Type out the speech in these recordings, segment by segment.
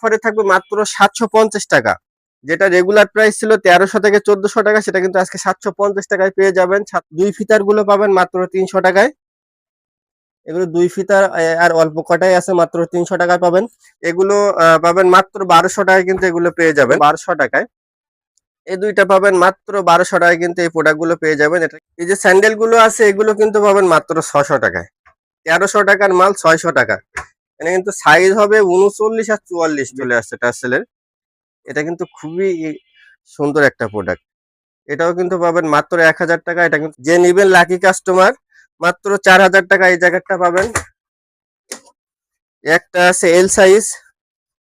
অফারে থাকবে মাত্র সাতশো পঞ্চাশ টাকা। যেটা রেগুলার প্রাইস ছিল তেরোশো থেকে চোদ্দশো টাকা, সেটা কিন্তু আজকে সাতশো পঞ্চাশ টাকায় পেয়ে যাবেন। দুই ফিতারগুলো পাবেন মাত্র তিনশো টাকায়। এগুলো দুই ফিতার আর অল্প কটাই আছে, মাত্র তিনশো টাকায় পাবেন। এগুলো পাবেন মাত্র বারোশো টাকায় কিন্তু এগুলো পেয়ে যাবেন। বারোশো টাকায়। এই দুইটা পাবেন মাত্র বারোশো টাকায় কিন্তু এই প্রোডাক্টগুলো পেয়ে যাবেন। এটা, এই যে স্যান্ডেলগুলো আছে, এগুলো কিন্তু পাবেন মাত্র ছশো টাকায়। তেরোশো টাকার মাল ছয়শো টাকা। এখানে কিন্তু সাইজ হবে উনচল্লিশ আর চুয়াল্লিশ চলে আসছে টার্সেলের এটা কিন্তু খুবই সুন্দর একটা প্রোডাক্ট এটাও কিন্তু পাবেন মাত্র এক হাজার টাকা। এটা কিন্তু যে নিবেন লাকি কাস্টমার মাত্র চার হাজার টাকা এই জ্যাকেটটা পাবেন। একটা আছে এল সাইজ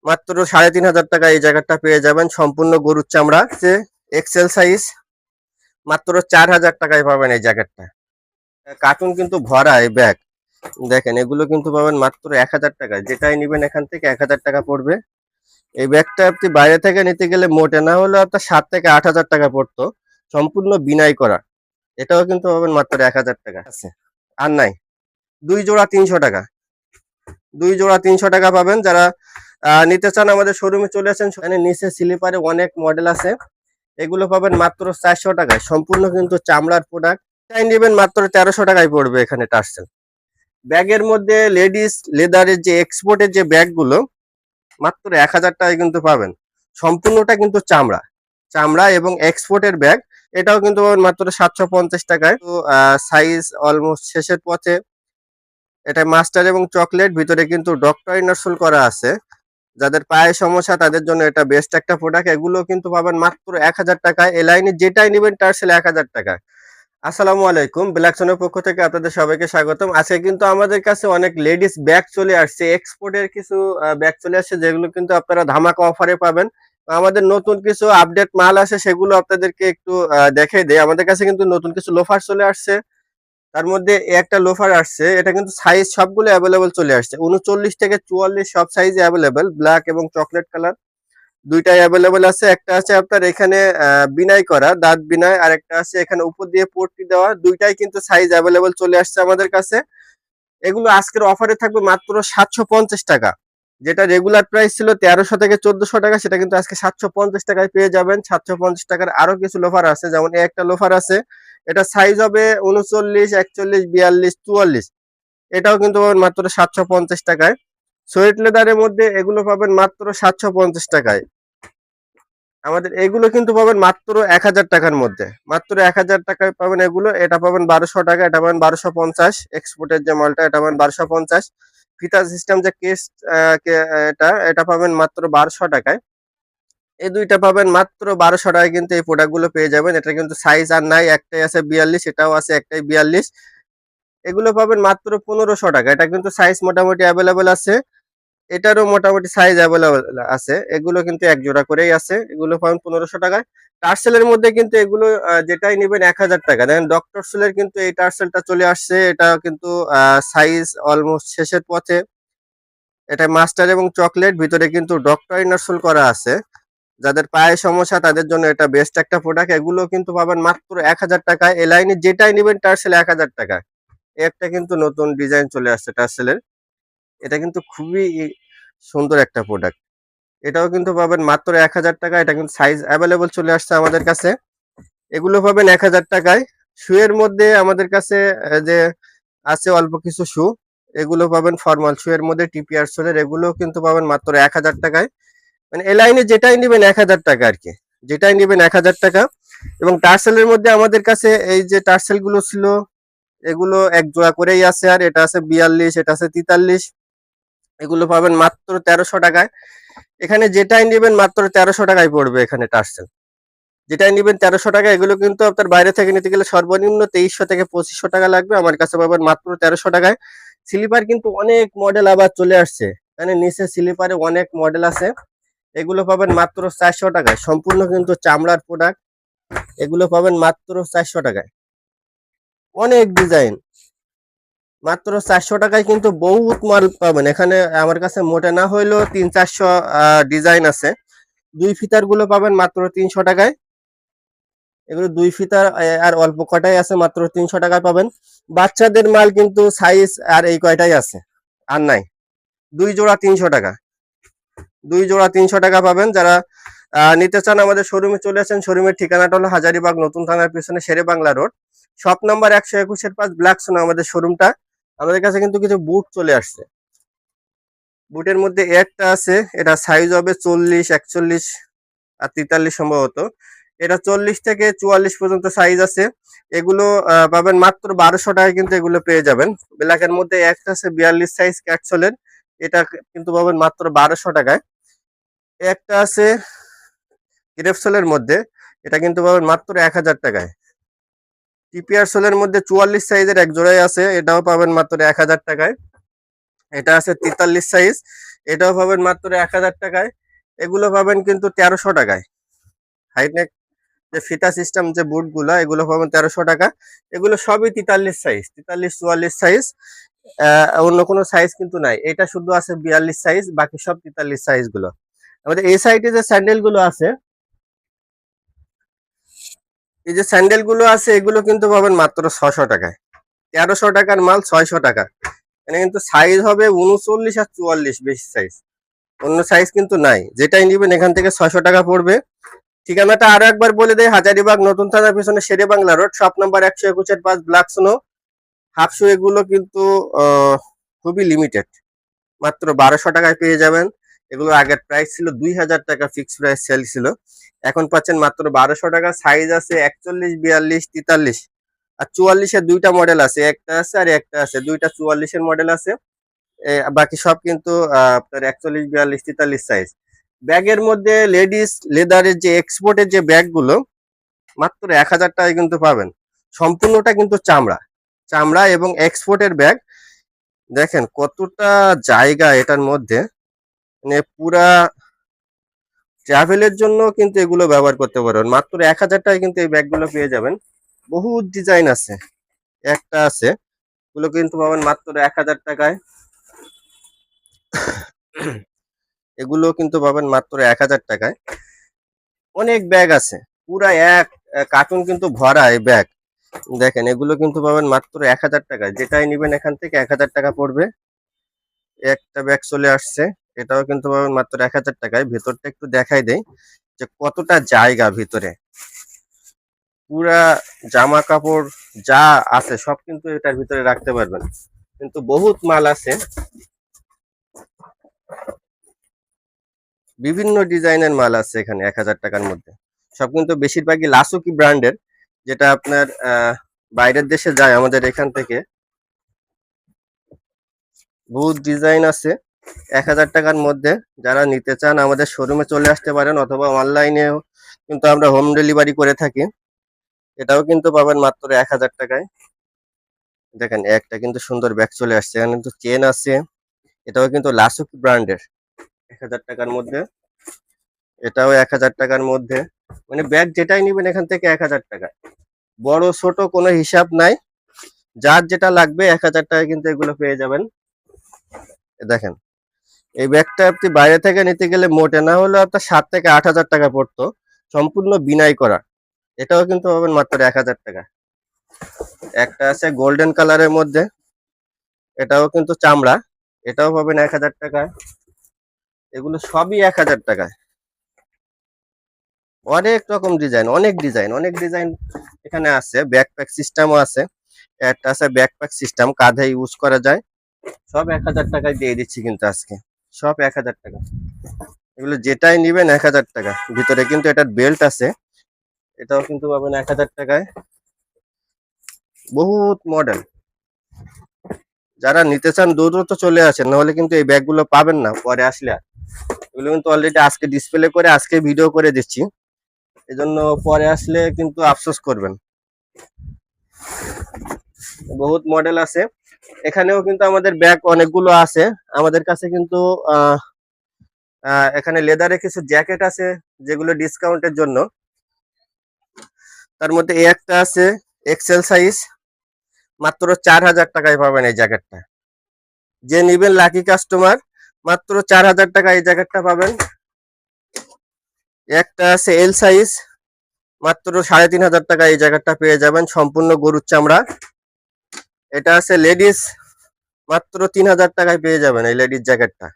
মাত্র সাড়ে তিন হাজার টাকা এই জ্যাকেটটা পেয়ে যাবেন। সম্পূর্ণ গরুর চামড়া, যে এক্সেল সাইজ মাত্র চার হাজার টাকায় পাবেন এই জ্যাকেটটা কার্টুন কিন্তু ভরা এই ব্যাগ দেখেন, এগুলো কিন্তু পাবেন মাত্র এক হাজার টাকায় যেটাই নিবেন এখান থেকে এক হাজার টাকা পড়বে। এই ব্যাগটা আপনি বাইরে থেকে নিতে গেলে মোটে না হলেও আপনার সাত থেকে আট হাজার টাকা পড়তো। সম্পূর্ণ বিনাই করা। এটাও কিন্তু পাবেন মাত্র এক হাজার টাকা। আছে। আর নাই। দুই জোড়া তিনশো টাকা। দুই জোড়া তিনশো টাকা পাবেন। যারা নিতে চান আমাদের শোরুমে চলে আসেন, সেখানে নিচে স্লিপারে অনেক মডেল আছে। এগুলো পাবেন মাত্র চারশো টাকায়। সম্পূর্ণ কিন্তু চামড়ার প্রোডাক্ট তাই নেবেন মাত্র তেরোশো টাকায় পড়বে এখানে টার্সেল। ব্যাগের মধ্যে লেডিস লেদারের যে এক্সপোর্টের যে ব্যাগগুলো, মাত্র এক হাজার টাকায় কিন্তু পাবেন। সম্পূর্ণটা কিন্তু চামড়া। চামড়া এবং এক্সপোর্টের ব্যাগ, এটাও কিন্তু মাত্র সাতশো পঞ্চাশ টাকায়। তো সাইজ অলমোস্ট শেষের পথে এটা মাস্টার এবং চকলেট ভিতরে কিন্তু ডক্টর ইনারসোল করা আছে। যাদের পায়ে সমস্যা, তাদের জন্য এটা বেস্ট একটা প্রোডাক্ট এগুলো কিন্তু পাবেন মাত্র এক হাজার টাকায়। এ লাইনে যেটাই নেবেন টার্সেল এক হাজার টাকায়। আসসালামু আলাইকুম। ব্ল্যাকসনের পক্ষ থেকে আপনাদের সবাইকে স্বাগতম। আজকে কিন্তু আমাদের কাছে অনেক লেডিস ব্যাগ চলে আসছে। এক্সপোর্টের কিছু ব্যাগ চলে আসছে, যেগুলো কিন্তু আপনারা ধামাকা অফারে পাবেন। আমাদের নতুন কিছু আপডেট মাল আছে সেগুলো আপনাদেরকে একটু দেখে দেয় আমাদের কাছে কিন্তু নতুন কিছু লোফার চলে আসছে। তার মধ্যে একটা লোফার আসছে। এটা কিন্তু সাইজ সবগুলো অ্যাভেলেবল চলে আসছে। উনচল্লিশ থেকে চুয়াল্লিশ সব সাইজ অ্যাভেলেবেল ব্ল্যাক এবং চকলেট কালার দুইটাই অ্যাভেলেবল আছে। একটা আছে আপনার এখানে বিনাই করা, দাঁত বিনাই আর একটা আছে এখানে উপর দিয়ে পট্টি দেওয়া। দুইটাই কিন্তু সাইজ অ্যাভেলেবল চলে আসছে আমাদের কাছে। এগুলো আজকের অফারে থাকবে মাত্র সাতশো পঞ্চাশ টাকা। যেটা রেগুলার প্রাইস ছিল তেরোশো থেকে চোদ্দশো টাকা, সেটা কিন্তু আজকে সাতশো পঞ্চাশ টাকায় পেয়ে যাবেন। সাতশো পঞ্চাশ টাকার আরও কিছু লোফার আছে, যেমন একটা লোফার আছে। এটা সাইজ হবে উনচল্লিশ, একচল্লিশ, বিয়াল্লিশ, চুয়াল্লিশ। এটাও কিন্তু পাবেন মাত্র সাতশো পঞ্চাশ টাকায়। সোয়েট লেদারের মধ্যে এগুলো পাবেন মাত্র সাতশো পঞ্চাশ টাকায়। আমাদের এগুলো কিন্তু পাবেন মাত্র এক হাজার টাকার মধ্যে। মাত্র এক হাজার টাকায় পাবেন এগুলো, এটা পাবেন বারোশো টাকা, এটা পাবেন বারোশো পঞ্চাশ। এক্সপোর্টের যে মালটা, এটা পাবেন বারোশো পঞ্চাশ। ফিতা সিস্টেম যে কেস এটা এটা পাবেন মাত্র বারোশো টাকায়। এই দুইটা পাবেন মাত্র বারোশো টাকায় কিন্তু এই প্রোডাক্টগুলো পেয়ে যাবেন। এটা কিন্তু সাইজ আর নাই, একটাই আছে বিয়াল্লিশ, এটাও আছে একটাই বিয়াল্লিশ। এগুলো পাবেন মাত্র পনেরোশো টাকা। এটা কিন্তু সাইজ মোটামুটি অ্যাভেলেবেল আছে। এটারও মোটামুটি সাইজ অ্যাভেলেবেল আছে। এগুলো কিন্তু এক জোড়া করেই আছে। এগুলো পাবেন পনেরোশো টাকায়। টার্সেলের মধ্যে কিন্তু এগুলো যেটাই নেবেন এক হাজার টাকা। দেখেন ডক্টর সেলের কিন্তু এই টার্সেলটা চলে আসছে। এটা কিন্তু সাইজ অলমোস্ট শেষের পথে। এটা মাস্টার এবং চকলেট ভিতরে কিন্তু ডক্টর ইনারসোল করা আছে। যাদের পায়ে সমস্যা, তাদের জন্য এটা বেস্ট একটা প্রোডাক্ট এগুলো কিন্তু পাবেন মাত্র এক হাজার টাকায়। এ লাইনে যেটাই নেবেন টার্সেল এক হাজার টাকা একটা কিন্তু নতুন ডিজাইন চলে আসছে টার্সেলের এটা কিন্তু খুবই সুন্দর একটা প্রোডাক্ট এটাও কিন্তু পাবেন মাত্র এক হাজার টাকা এটা কিন্তু সাইজ অ্যাভেলেবল চলে আসছে আমাদের কাছে। এগুলো পাবেন এক হাজার টাকায়। শুয়ের মধ্যে আমাদের কাছে যে আছে অল্প কিছু শু, এগুলো পাবেন ফর্মাল শুয়ের মধ্যে টিপিআর সোলের এগুলো কিন্তু পাবেন মাত্র এক হাজার টাকায়। মানে এ লাইনে যেটাই নেবেন এক হাজার টাকা আর কি। যেটাই নেবেন এক হাজার টাকা। এবং টার্সেলের মধ্যে আমাদের কাছে এই যে টার্সেলগুলো ছিল, এগুলো এক জোড়া করেই আছে। আর এটা আছে বিয়াল্লিশ, এটা আছে তেতাল্লিশ। এগুলো পাবেন মাত্র তেরোশো টাকায়। এখানে যেটাই নেবেন মাত্র তেরোশো টাকায় পড়বে এখানে টার্সেল। যেটাই নেবেন তেরোশো টাকা এগুলো কিন্তু আপনার বাইরে থেকে নিতে গেলে সর্বনিম্ন তেইশশো থেকে পঁচিশশো টাকা লাগবে। আমার কাছে পাবেন মাত্র তেরোশো টাকায়। স্লিপার কিন্তু অনেক মডেল আবার চলে আসছে। মানে নিচে স্লিপারে অনেক মডেল আছে। এগুলো পাবেন মাত্র চারশো টাকায়। সম্পূর্ণ কিন্তু চামড়ার প্রোডাক্ট এগুলো পাবেন মাত্র চারশো টাকায়। অনেক ডিজাইন মাত্র চারশো টাকায় কিন্তু বহুত মাল পাবেন। এখানে আমার কাছে মোটে না হইলেও তিন চারশো ডিজাইন আছে। দুই ফিতারগুলো পাবেন মাত্র তিনশো টাকায়। এগুলো দুই ফিতার আর অল্প কটাই আছে মাত্র তিনশো টাকায় পাবেন। বাচ্চাদের মাল কিন্তু সাইজ আর এই কয়টাই আছে, আর নাই। দুই জোড়া তিনশো টাকা। দুই জোড়া তিনশো টাকা পাবেন। যারা নিতে চান আমাদের শোরুমে চলে আসেন, শোরুমের ঠিকানাটা হলো হাজারিবাগ নতুন থানার পিছনে Shere Bangla road. Shop number একশো একুশের পাঁচ ব্ল্যাক সোনা আমাদের শোরুমটা। আমাদের কাছে কিন্তু কিছু বুট চলে আসছে। বুটের মধ্যে একটা আছে, এটা সাইজ হবে চল্লিশ, একচল্লিশ আর তেতাল্লিশ সম্ভবত। এটা চল্লিশ থেকে চুয়াল্লিশ পর্যন্ত সাইজ আছে। এগুলো পাবেন মাত্র বারোশো টাকায় কিন্তু এগুলো পেয়ে যাবেন। ব্ল্যাকের মধ্যে একটা আছে বিয়াল্লিশ সাইজ ক্যাটসলের এটা কিন্তু পাবেন মাত্র বারোশো টাকায়। একটা আছে গ্রেপসোলের মধ্যে। এটা কিন্তু পাবেন মাত্র এক হাজার টাকায়। টিপিআর সোলের মধ্যে চুয়াল্লিশ সাইজের এক জোড়াই আছে, এটাও পাবেন মাত্র এক হাজার টাকায়। এটা আছে তেতাল্লিশ সাইজ, এটাও পাবেন মাত্র এক হাজার টাকায়। এগুলো পাবেন কিন্তু তেরোশো টাকায়। হাইনেক যে ফিতা সিস্টেম যে বুটগুলো, এগুলো পাবেন তেরোশো টাকা। এগুলো সবই তেতাল্লিশ সাইজ, তেতাল্লিশ, চুয়াল্লিশ সাইজ। অন্য কোনো সাইজ কিন্তু নাই। এটা শুধু আছে বিয়াল্লিশ সাইজ, বাকি সব তেতাল্লিশ সাইজগুলো আমাদের এই সাইডে যে স্যান্ডেলগুলো আছে এই যে স্যান্ডেলগুলো আছে, এগুলো কিন্তু পাবেন মাত্র ছশো টাকায়। তেরোশো টাকার মাল ছয়শো টাকা। এখানে কিন্তু সাইজ হবে উনচল্লিশ আর চুয়াল্লিশ বেশি সাইজ অন্য সাইজ কিন্তু নাই। যেটাই নিবেন এখান থেকে ছয়শো টাকা পড়বে। ঠিকানাটা আরও একবার বলে দেয় হাজারিবাগ, নতুন থানার পিছনে Shere Bangla road shop number একশো একুশের পাঁচ ব্ল্যাক স্নো হাফ শু এগুলো কিন্তু খুবই লিমিটেড মাত্র বারোশো টাকায় পেয়ে যাবেন। এগুলো আগের প্রাইস ছিল দুই হাজার টাকা ফিক্স প্রাইস সেল ছিল। এখন পাচ্ছেন মাত্র বারোশো টাকা সাইজ আছে একচল্লিশ, বিয়াল্লিশ, তেতাল্লিশ। আর চুয়াল্লিশের দুইটা মডেল আছে, একটা আছে আর একটা আছে। দুইটা চুয়াল্লিশের মডেল আছে। বাকি সব কিন্তু আপনার একচল্লিশ, বিয়াল্লিশ, তেতাল্লিশ সাইজ ব্যাগের মধ্যে লেডিস লেদারের যে এক্সপোর্টের যে ব্যাগগুলো, মাত্র এক হাজার টাকায় কিন্তু পাবেন। সম্পূর্ণটা কিন্তু চামড়া। চামড়া এবং এক্সপোর্টের ব্যাগ দেখেন কতটা জায়গা এটার মধ্যে। পুরা ট্রাভেলের জন্য কিন্তু এগুলো ব্যবহার করতে পারবেন মাত্র এক হাজার টাকায় কিন্তু এই ব্যাগগুলো পেয়ে যাবেন। বহু ডিজাইন আছে। একটা আছে। এগুলো কিন্তু পাবেন মাত্র এক হাজার টাকায়। এগুলো কিন্তু পাবেন মাত্র এক হাজার টাকায়। অনেক ব্যাগ আছে। পুরা এক কার্টুন কিন্তু ভরা এই ব্যাগ দেখেন, এগুলো কিন্তু পাবেন মাত্র এক হাজার টাকায়। যেটাই নিবেন এখান থেকে এক হাজার টাকা পড়বে। একটা ব্যাগ চলে আসছে। এটাও কিন্তু মাত্র এক হাজার টাকায়। ভেতরটা একটু দেখাই দেই যে কতটা জায়গা ভিতরে। পুরা জামা কাপড় যা আছে সব কিন্তু এটার ভিতরে রাখতে পারবেন। কিন্তু বহুত মাল আছে। বিভিন্ন ডিজাইনের মাল আছে এখানে এক হাজার টাকার মধ্যে। সব কিন্তু বেশিরভাগই লাসুকি ব্র্যান্ডের, যেটা আপনার বাইরের দেশে যায় আমাদের এখান থেকে। বহুত ডিজাইন আছে। এক হাজার টাকার মধ্যে যারা নিতে চান, আমাদের শোরুমে চলে আসতে পারেন অথবা অনলাইনেও কিন্তু আমরা হোম ডেলিভারি করে থাকি। এটাও কিন্তু পাবেন মাত্র এক হাজার টাকায়। দেখেন, একটা কিন্তু সুন্দর ব্যাগ চলে আসছে, এখানে কিন্তু চেন আছে। এটাও কিন্তু লাসুকি ব্র্যান্ডের এক হাজার টাকার মধ্যে। এটাও এক হাজার টাকার মধ্যে। মানে ব্যাগ যেটাই নিবেন এখান থেকে এক হাজার টাকা বড়, ছোট কোনো হিসাব নাই। যার যেটা লাগবে এক হাজার টাকায় কিন্তু এগুলো পেয়ে যাবেন। দেখেন এই ব্যাগটা আপনি বাইরে থেকে নিতে গেলে মোটে, না হলে আপনার সাত থেকে আট হাজার টাকা পড়তো। সম্পূর্ণ বিনাই করা। এটাও কিন্তু পাবেন মাত্র এক হাজার টাকা। একটা আছে গোল্ডেন কালারের মধ্যে। এটাও কিন্তু চামড়া। এটাও পাবেন এক হাজার টাকায়। এগুলো সবই এক হাজার টাকায়। অনেক রকম ডিজাইন অনেক ডিজাইন অনেক ডিজাইন এখানে আছে। ব্যাকপ্যাক সিস্টেমও আছে। একটা আছে ব্যাকপ্যাক সিস্টেম কাঁধে ইউজ করা যায়। সব এক হাজার টাকায় দিয়ে দিচ্ছি কিন্তু আজকে। সব এক হাজার টাকা। এগুলো যেটাই নিবেন এক হাজার টাকা। ভিতরে কিন্তু এটার বেল্ট আছে। এটাও কিন্তু পাবেন এক হাজার টাকায়। বহুত মডেল যারা নিতে চান, দূর তো চলে আসেন, নাহলে কিন্তু এই ব্যাগগুলো পাবেন না, পরে আসলে আর। এগুলো কিন্তু অলরেডি আজকে ডিসপ্লে করে, আজকে ভিডিও করে দিচ্ছি। এজন্য পরে আসলে কিন্তু আফসোস করবেন। বহুত মডেল আছে। এখানেও কিন্তু আমাদের ব্যাগ অনেকগুলো আছে। আমাদের কাছে কিন্তু এখানে লেদারে কিছু জ্যাকেট আছে, যেগুলো ডিসকাউন্টের জন্য। তার মধ্যে একটা আছে এক্সেল সাইজ মাত্র চার হাজার টাকায় পাবেন এই জ্যাকেটটা যে নিবেন লাকি কাস্টমার মাত্র চার হাজার টাকা এই জ্যাকেটটা পাবেন। একটা আছে এল সাইজ মাত্র সাড়ে তিন হাজার টাকা এই জ্যাকেটটা পেয়ে যাবেন। সম্পূর্ণ গরুর চামড়া। এটা আছে লেডিস, মাত্র তিন হাজার টাকায় পেয়ে যাবেন এই লেডিস জ্যাকেটটা।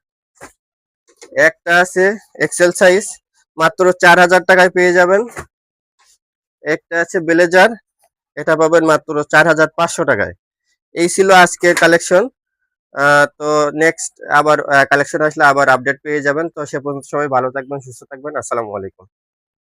একটা আছে এক্সেল সাইজ, মাত্র চার হাজার টাকায় পেয়ে যাবেন। একটা আছে ব্লেজার, এটা পাবেন মাত্র চার হাজার পাঁচশো টাকায়। এই ছিল আজকের কালেকশন। তো নেক্সট আবার কালেকশন আসলে আবার আপডেট পেয়ে যাবেন। তো সে পর্যন্ত সবাই ভালো থাকবেন, সুস্থ থাকবেন। আসসালামু আলাইকুম।